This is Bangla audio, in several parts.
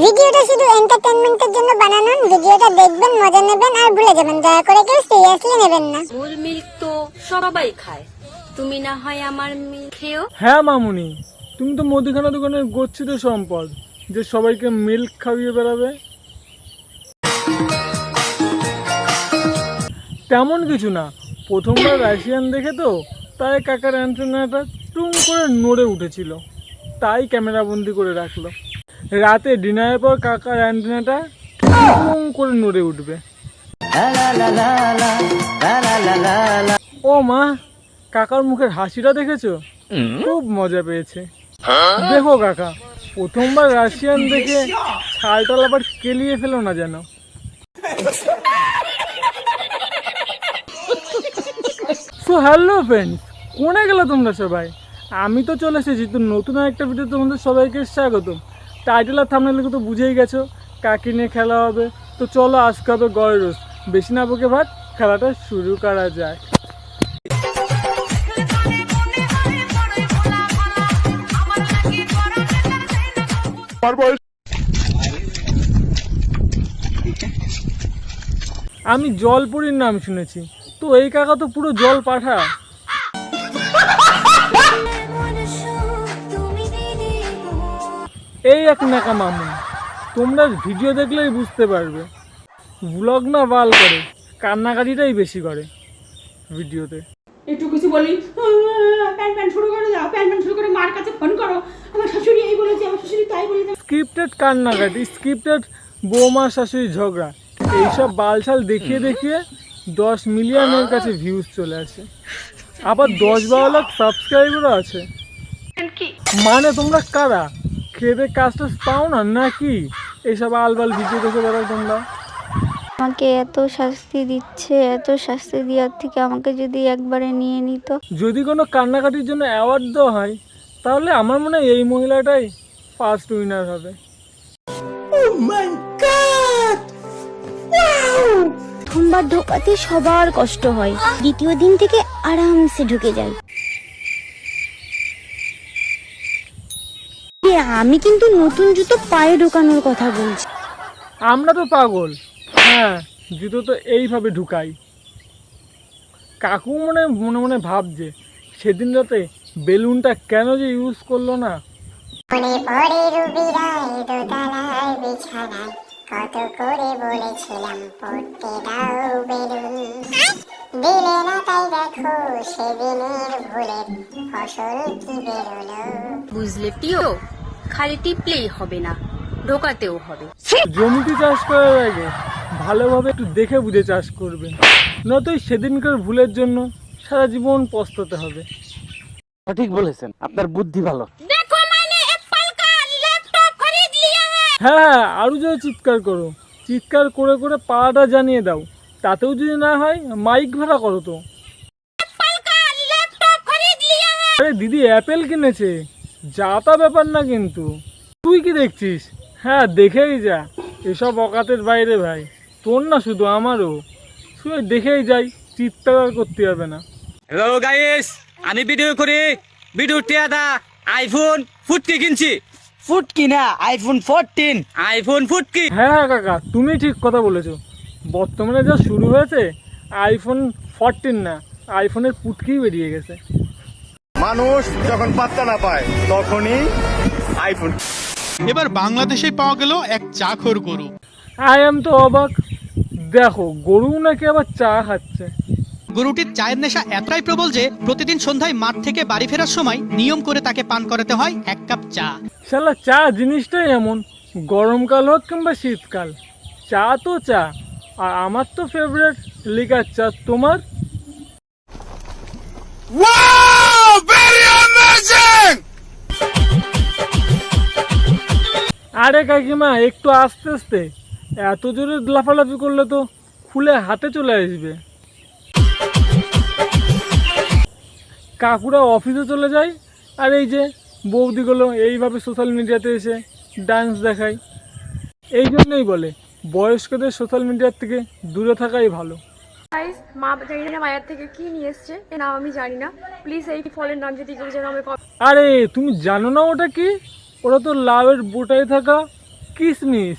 ভিডিওটা শুধু এন্টারটেনমেন্টের জন্য বানানো ভিডিওটা দেখবেন মজা নেবেন আর ভুলে যাবেন দয়া করে কেউ সিরিয়াসলি নেবেন না। মূল মিল্ক তো সবাই খায়। তুমি না হয় আমার মিল্ক খেও হ্যাঁ মামুনি। তুমি তো মুদিখানা দোকানের গচ্ছিত সম্পদ যে সবাইকে মিল্ক খাইয়ে বেড়াবে। তেমন কিছু না। প্রথমবার রাশিয়ান দেখে তো তাই কাকার অ্যান্টেনাটা টুম করে নড়ে উঠেছিল। তাই ক্যামেরা বন্দি করে রাখল। রাতে ডিনারের পর কাকার অ্যান্টেনাটা করে নড়ে উঠবে। ও মা কাকার মুখের হাসিটা দেখেছ? খুব মজা পেয়েছে। দেখো কাকা প্রথমবার রাশিয়ান দেখে ছালটাল আবার কেলিয়ে ফেলো না যেন। সো হ্যালো ফ্রেন্ডস কোনে গেলে তোমরা সবাই? আমি তো চলে এসেছি তো নতুন একটা ভিডিও তোমাদের সবাইকে স্বাগত টাইটেল আর থামনে লিখে তো বুঝেই গেছো, কাকে নিয়ে খেলা হবে। তো চলো, আজকে হবে গড়ের রোজ। বেশি না বকে ভাত, খেলাটা শুরু করা যায় আমি জলপুরীর নাম শুনেছি। তো এই কাকা তো পুরো জল পাঠা। এই এক নাকা মামুন। তোমরা ভিডিও দেখলেই বুঝতে পারবে। ব্লগ না বাল করে কান্নাকাটিটাই বেশি করে ভিডিওতে। একটু কিছু বলি? প্যান প্যান শুরু করে দাও প্যান প্যান শুরু করে মার কাছে ফোন করো। আমার শাশুড়ি এই বলেছে আমার শাশুড়ি তাই বলেছে স্ক্রিপ্টেড কান্নাকাটি স্ক্রিপ্টেড বৌমা শাশুড়ি ঝগড়া। এইসব বালছাল দেখিয়ে দেখিয়ে দশ মিলিয়নের কাছে ভিউজ চলে আসে। আবার দশ বারো লাখ সাবস্ক্রাইবারও আছে। মানে তোমরা কারা? খেতে কাজটা পাও না নাকি? এইসব আলবাল ভিডিও দেখে বেড়াও তোমরা। আমাকে এত শাস্তি দিচ্ছে এত শাস্তি দেওয়ার থেকে আমাকে যদি একবারে নিয়ে নিত। যদি কোনো কান্নাকাটির জন্য অ্যাওয়ার্ড দেওয়া হয় তাহলে আমার মনে হয় এই মহিলাটাই ফার্স্ট উইনার হবে। প্রথমবার ঢোকাতে সবার কষ্ট হয়। দ্বিতীয় দিন থেকে আরামসে ঢুকে যায়। আমি কিন্তু নতুন জুতো পায়ে ঢোকানোর কথা বলছি। আমরা তো পাগল। হ্যাঁ জুতো তো এইভাবে ঢুকাই। কাকু মনে মনে মনে ভাবছে সেদিন রাতে বেলুনটা কেন যে ইউজ করল না? মনে পড়ে রুবি রায় বিছানায়। কত করে বলেছিলাম পড়তে দাও বেলুন। দিলে না তাই দেখো সেদিনের ভুলের ফসল কি বেরোলো? বুঝলে প্রিয় খালি টিপলেই হবে না ঢোকাতেও হবে। জমিতে চাষ করার আগে ভালোভাবে একটু দেখে বুঝে চাষ করবে নয়তো সেদিনকার ভুলের জন্য সারা জীবন পস্তাতে হবে। সঠিক বলেছেন আপনার বুদ্ধি ভালো। হ্যাঁ হ্যাঁ আরও যদি চিৎকার করো। চিৎকার করে করে পাড়াটা জানিয়ে দাও। তাতেও যদি না হয় মাইক ভাড়া করো তো। আরে দিদি অ্যাপেল কিনেছে। যা তা ব্যাপার না কিন্তু। তুই কি দেখছিস? হ্যাঁ দেখেই যা। এসব অকাতের বাইরে ভাই। তোর না শুধু আমারও। শুধু দেখেই যাই চিৎকার করতে হবে না। হ্যালো গাইস আমি ভিডিও করি। ভিডিও টিয়াদা আইফোন ফুটকি কিনছি। ফুটকি না আইফোন ফোরটিন আইফোন ফুটকি হ্যাঁ হ্যাঁ কাকা তুমি ঠিক কথা বলেছ। বর্তমানে যা শুরু হয়েছে আইফোন ফোরটিন না আইফোনের পুটকিই বেরিয়ে গেছে। মানুষ যখন পাত্তা না পায় তখনই আইফোন এবার বাংলাদেশে পাওয়া গেল এক চাখর গরু। আই এম তো অবাক। দেখো গরু নাকি আবার চা খাচ্ছে। গরুটির চায়ের নেশা এতটাই প্রবল যে প্রতিদিন সন্ধ্যায় মাঠ থেকে বাড়ি ফেরার সময় নিয়ম করে তাকে পান করাতে হয় এক কাপ চা। শালা চা জিনিসটাই এমন। গরমকাল হোক কিংবা শীতকাল চা তো চা। আর আমার তো ফেভারিট লিকার চা। তোমার? আরে কাকিমা, একটু আস্তে আস্তে। এত জোরে লাফালাফি করলে তো খুলে হাতে চলে আসবে। কাকুরা অফিসে চলে যায়, আর এই যে বৌদিগুলো এইভাবে সোশ্যাল মিডিয়াতে এসে ডান্স দেখায়। এই জন্যই বলে, বয়স্কদের সোশ্যাল মিডিয়ার থেকে দূরে থাকাই ভালো। গাইস মা জানি না মায়ের থেকে কি নিয়ে এসছে। এ নাম আমি জানি না। প্লিজ এই ফলের নাম যদি কেউ যেন আমি আরে তুমি জানো না ওটা কি? ওটা তো লাউয়ের বোটায় থাকা কিসমিস।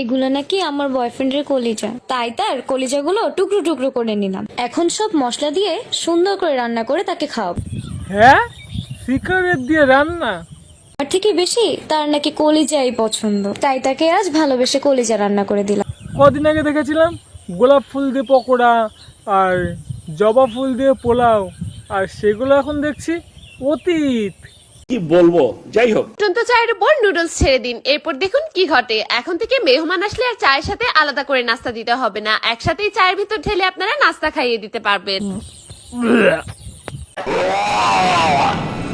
এগুলো নাকি আমার বয়ফ্রেন্ডের কলিজা। তাই তার কলিজাগুলো টুকরো টুকরো করে নিলাম। এখন সব মশলা দিয়ে সুন্দর করে রান্না করে তাকে খাওয়াবো। হ্যাঁ? সিগারেট দিয়ে রান্না? আর থেকে বেশি তার নাকি কলিজাই পছন্দ। তাই তাকে আজ ভালোবেসে কলিজা রান্না করে দিলাম। কদিন আগে দেখেছিলাম গোলাপ ফুল দিয়ে পকোড়া আর জবা ফুল দিয়ে পোলাও আর সেগুলো এখন দেখছি অতীত। ফুটন্ত চায়ের উপর নুডলস ছেড়ে দিন। এরপর দেখুন কি ঘটে। এখন থেকে মেহমান আসলে আর চায়ের সাথে আলাদা করে নাস্তা দিতে হবে না। একসাথেই চায়ের ভিতর ঢেলে আপনারা নাস্তা খাইয়ে দিতে পারবেন।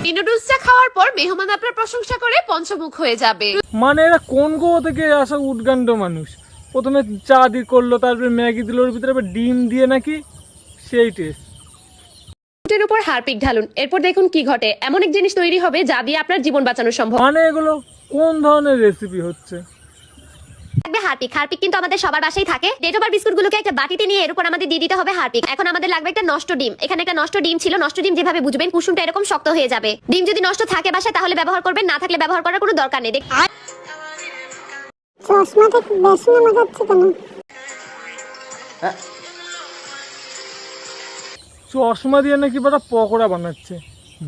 এই নুডলসটা খাওয়ার পর মেহমান আপনার প্রশংসা করে পঞ্চমুখ হয়ে যাবে। মানে এরা কোন গো থেকে আসা উদ্গান্ড মানুষ? প্রথমে চা দিয়ে করল তারপরে ম্যাগি দিল ওর ভিতরে আবার ডিম দিয়ে নাকি সেই টেস্ট উপর হারপিক ঢালুন। এরপর দেখুন কি ঘটে। এমন এক জিনিস তৈরি হবে যা দিয়ে আপনার জীবন বাঁচানো সম্ভব। মানে এগুলো কোন ধরনের রেসিপি হচ্ছে? থাকবে হারপিক। হারপিক কিন্তু আমাদের সবার বাসায় থাকে। ডেট ওভার বিস্কুট গুলোকে একটা বাটিতে নিয়ে এর উপর আমাদের দিয়ে দিতে হবে হারপিক। এখন আমাদের লাগবে একটা নষ্ট ডিম। এখানে একটা নষ্ট ডিম ছিল। নষ্ট ডিম যেভাবে বুঝবেন কুসুমটা এরকম শক্ত হয়ে যাবে। ডিম যদি নষ্ট থাকে বাসায় তাহলে ব্যবহার করবেন। না থাকলে ব্যবহার করার কোনো দরকার নেই। দেখ- কেন? চশমা দিয়ে নাকি বড় পকোড়া বানাচ্ছে।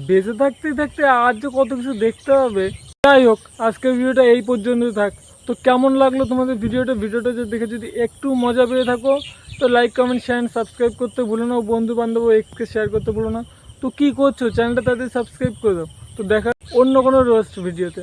বেঁচে থাকতে থাকতে আজ যে কত কিছু দেখতে হবে। যাই হোক, আজকের ভিডিওটা এই পর্যন্ত থাক। তো কেমন লাগল তোমাদের ভিডিওটা? ভিডিওটা যদি দেখে যদি একটু মজা পেয়ে থাকো, তো লাইক কমেন্ট শেয়ার সাবস্ক্রাইব করতে ভুলো না। বন্ধু বান্ধব এক্সকে শেয়ার করতে ভুলো না। তো কী করছ? চ্যানেলটা তাদের সাবস্ক্রাইব করে দাও। তো দেখা অন্য কোনো রোস্ট ভিডিওতে